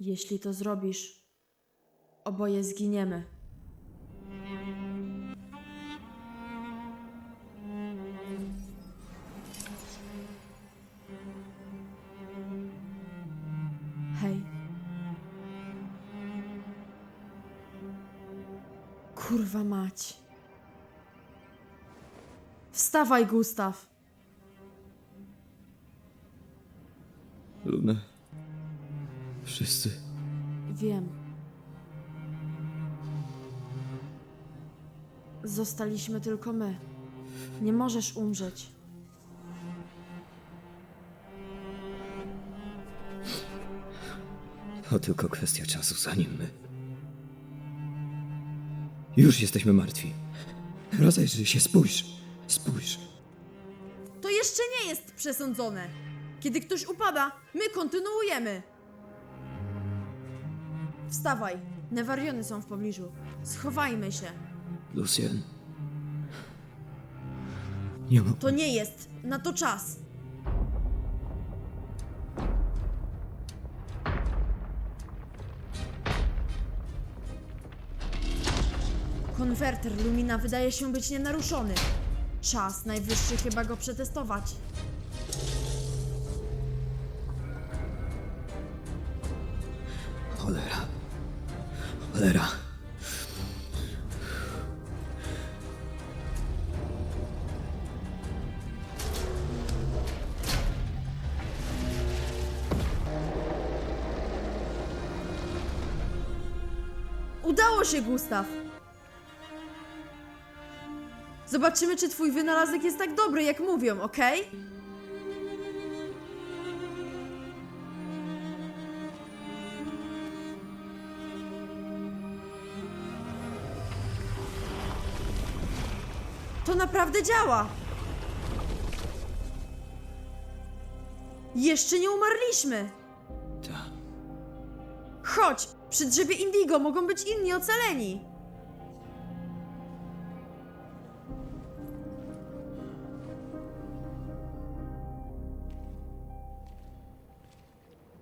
Jeśli to zrobisz, oboje zginiemy. Hej. Kurwa mać. Wstawaj, Gustaw. Luna. Wszyscy. Wiem. Zostaliśmy tylko my. Nie możesz umrzeć. To tylko kwestia czasu, zanim my. Już jesteśmy martwi. Rozejrzyj się, spójrz. Spójrz. To jeszcze nie jest przesądzone. Kiedy ktoś upada, my kontynuujemy. Wstawaj. Newariony są w pobliżu. Schowajmy się. Lucien. Nie mógł. To nie jest na to czas. Konwerter Lumina wydaje się być nienaruszony. Czas najwyższy chyba go przetestować. Cholera. Cholera. Udało się, Gustaw! Zobaczymy, czy twój wynalazek jest tak dobry, jak mówią, okej? To naprawdę działa! Jeszcze nie umarliśmy! Ta. Chodź! Przy drzewie Indigo mogą być inni ocaleni!